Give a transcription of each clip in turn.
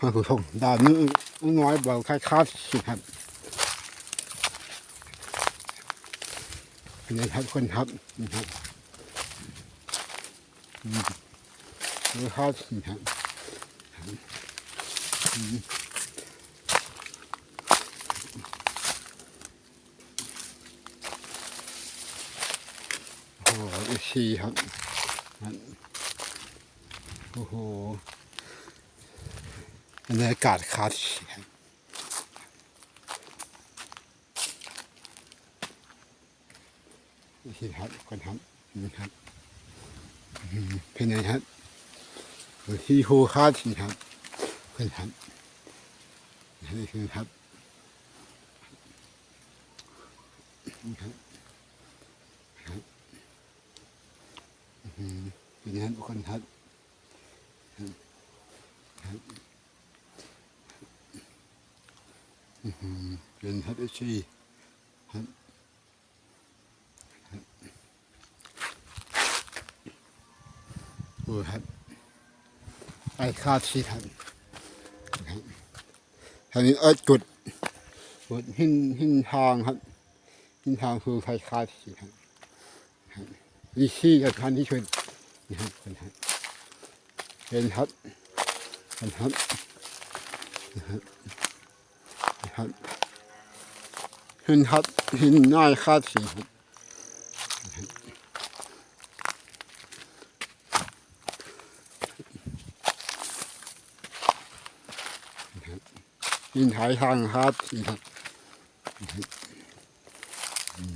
ท่านผู้ชมด้านนี้น้อยเบาคล้ายๆสิครับนี่ครับคนครับนี่ครับอืมดูข้าวสิครับโอ้โหอีกทีครับโอ้โห บรรยากาศคลาสสิกครับนี่ครับคนครับนี่ครับเป็นไงครับอยู่ที่ภูคาสสิครับคนครับนี่คือครับนี่ครับครับเป็นไงครับคนครับครับครับ เป็นฮัตเอชีฮัตฮัตโอ้ฮัตไอคาชีฮัตครับทางนี้เอิดจุดจุดหินหินทางครับหินทางคือไฟคาชีครับครับนี่ชี้กับท่านที่ช่วยนี่ครับเป็นฮัตเป็นฮัตเป็นฮัตครับ ครับหินฮัดหินน้อยคาดสีครับหินหายทางคาดสีครับ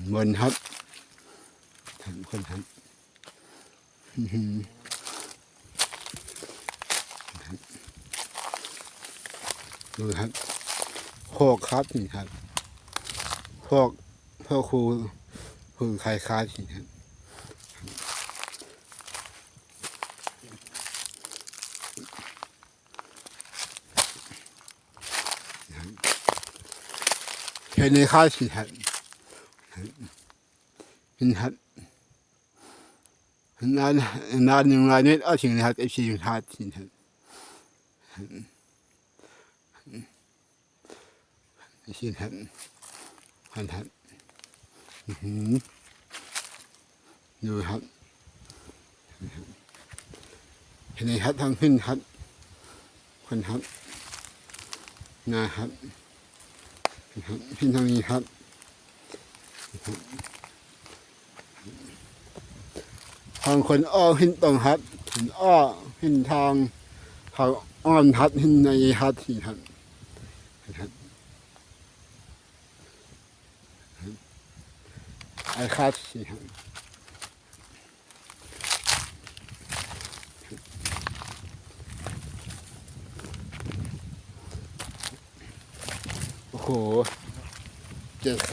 เหมือนครับทำคนครับอื้อหือดูครับ พวกครับนี่ครับพวกพวกครูครูใครค้าสิครับเห็นในค้าสิครับเห็นครับนานนานหนึ่งรายนี้เอาถึงนะครับเอฟซีของค้าสิครับ ชินทันพันทันอื้อหือดูครับเห็นไหมครับทางขึ้นครับคนครับนะครับครับขึ้นทางนี้ครับทางคนอ้อขึ้นตรงครับเห็นอ้อขึ้นทางทางอ้อนทัดขึ้นในทัดที่ครับครับ ไอ้คาดสิคร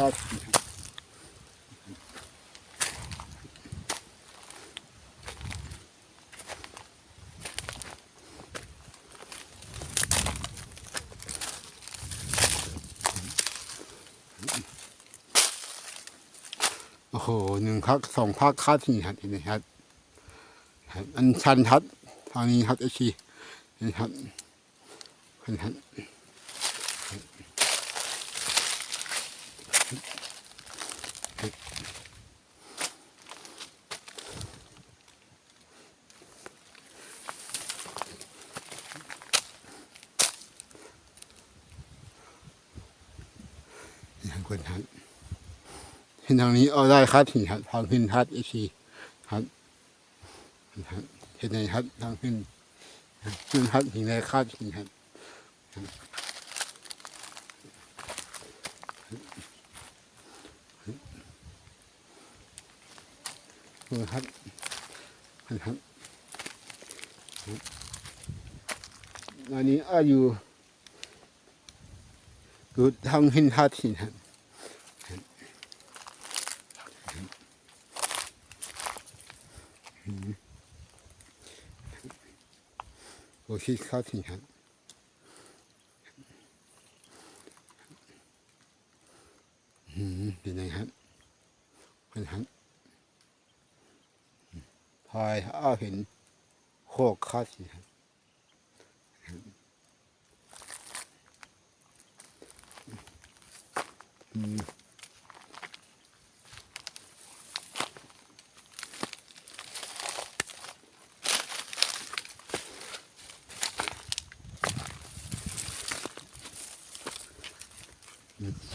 ับ โอ้โหหนึ่งพักสองพักค่าดสิครับทีนี้ครับอันชันทัดทางนี้ครับไอชีนี่ครับคนทัดนี่ครับคนทัดเห็น ทางนี้เอาได้ครับถึงครับทางขึ้นทัดเอชีครับครับเห็นไหมครับทางขึ้นขึ้นทัดถึงได้คาดถึงครับดูครับครับอันนี้อาอยู่อยู่ทางขึ้นทัดถึงครับ โอ้ที่เข้าที่ฮะอืมเป็นไงครับเป็ครับพายเอาเห็นโคกข้าที่ครับ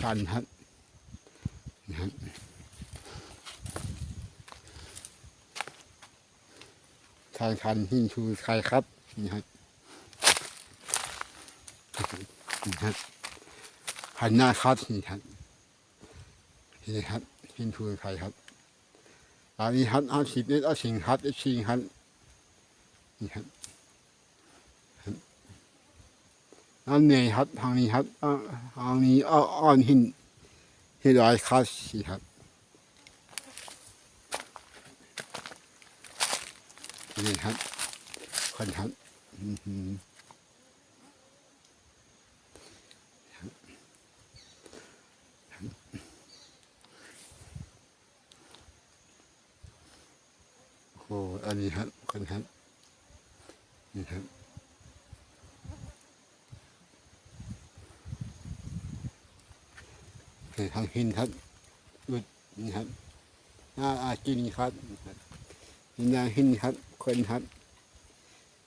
ชันครับนะครับชันชันหินชูใครครับนี่ครับนี่ครับหันหน้าครับนี่ครับนี่ครับหินชูใครครับอันนี้ครับอาสิบเมตรเอาสิงครับอาสิงครับนี่ครับครับ อันนี้ครับทางนี้ครับอ่าทางนี้อ้ออ้อนหินหินลอยครับสิครับนี่ครับคนครับโอ้อันนี้ครับคนครับนี่ครับ่ทางหินครับอุดนี่ครับน่าอากินครับนี่ครับนี่นางหินครับคนครับ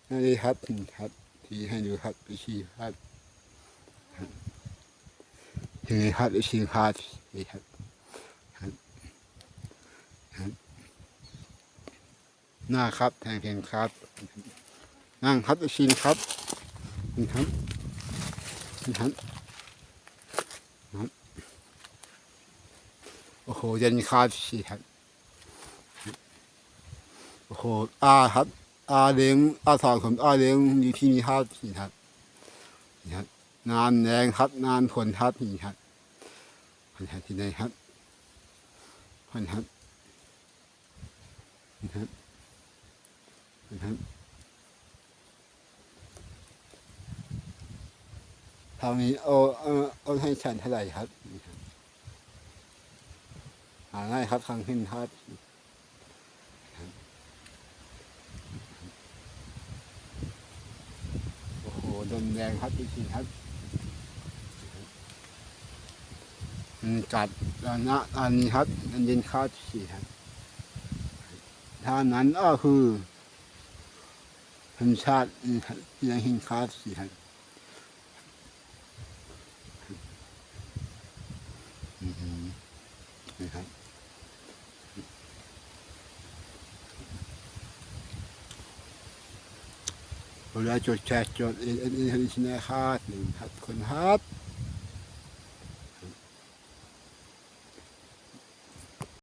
นั่นเลยครับหินครับ ที่ให้ดูครับไปชี้ครับถึงครับไปชี้ครับนี่ครับหน้าครับแทงแขนครับ นั่งครับไปชี้ครับนี่ครับนี่ครับ โอ้โหเย็นครับชี้ครับโอ้โหอาครับอาเลี้ยงอาสอนผมอาเลี้ยงอยู่ที่นี่ครับนี่ครับนี่ครับนานแรงครับนานผลครับนี่ครับผลครับที่ไหนครับผลครับนี่ครับนี่ครับทางนี้เอาเอาเอาให้ฉันเท่าไหร่ครับาง่ายครับทางขึ้นครับโอ้โหลมแรงครับจริงๆครับมันกัดอันะอันนี้ครับอันเย็นข้าวฉี่ครับถ้านั้นก็คือธรรมชาตินี่ครับยังหินข้าวฉี่ครับอือหือนี่ครับ เวลาจดแชร์จด